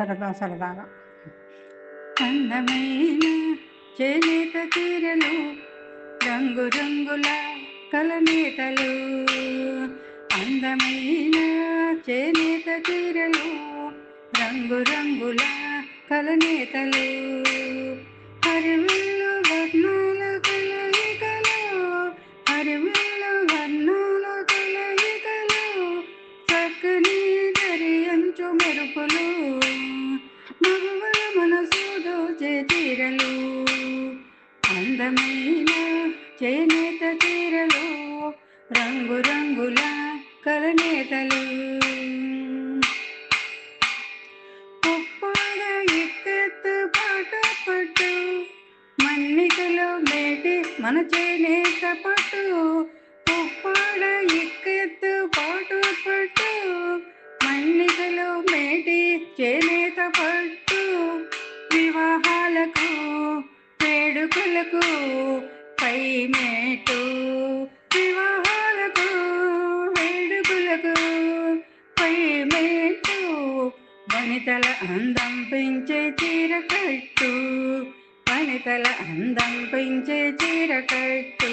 సరదా సరదాగా. అందమైన చేనేత చీరలు రంగు రంగుల కలనేతలు అందమైన చేనేత చీరలు రంగు రంగుల కలనేతలు హరివిల్లు వర్ణాల కలయికలు హరివిల్లు వర్ణాల కలయికలు. చక్కని దరియంచు మెరుపులు. చేతీరలు అందమైన చేనేత చీరలు రంగురంగుల కలనేతలు ఉప్పాడ ఎక్కెత్తు పాట పట్టు మన్నికలో మేటి మన చేనేత పట్టు ఉప్పాడ ఎక్కెత్తు పాట పట్టు మన్నికలో మేటి చేనేత వేడుకలకు పై మేటు వివాహాలకు వేడుకులకు పై మేటు వనితల అందం పెంచే చీర కట్టు వనితల అందం పెంచే చీర కట్టు.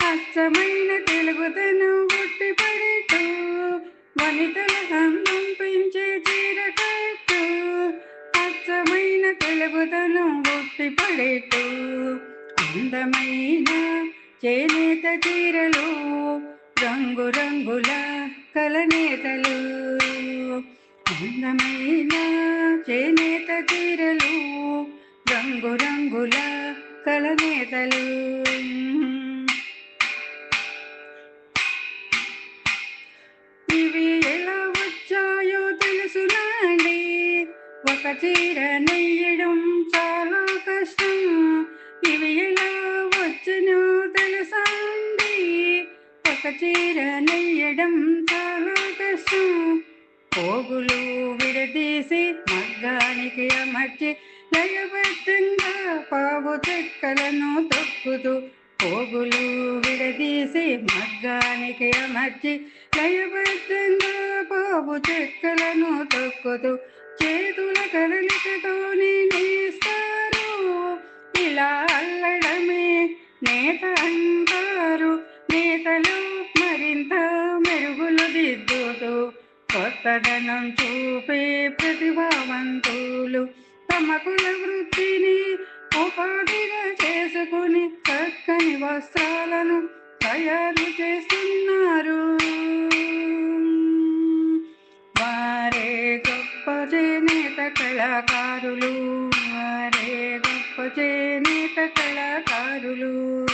అచ్చమైన తెలుగుదనం ఉట్టి పడేటు వనితల అందం పెంచే చీర కట్టు. అచ్చమైన తెలుగుదనం ఉట్టి పడేటు అందమైన చేనేత చీరలు రంగురంగుల కలనేతలు. అందమైన చేనేత చీరలు రంగురంగుల కలనేతలు. ఇవి ఎలా వచ్చాయో తెలుసునండి. ఒక చీర నెయ్యడం ఒక చీర చాలా కష్టం పోగులు విడదీసి మగ్గానికి అమర్చి లయబద్ధంగా పావు చెక్కలను తొక్కుతూ పోగులు విడదీసి మగ్గానికి అమర్చి లయబద్ధంగా పావు చెక్కలను తొక్కుతూ చేతుల కదలికతో కొత్తదనం చూపే ప్రతిభావంతులు తమ కుల వృత్తిని ఉపాధిగా చేసుకుని చక్కని వస్త్రాలను తయారు చేస్తున్నారు. వారే గొప్ప చేనేత కళాకారులు. వారే గొప్ప చేనేత కళాకారులు.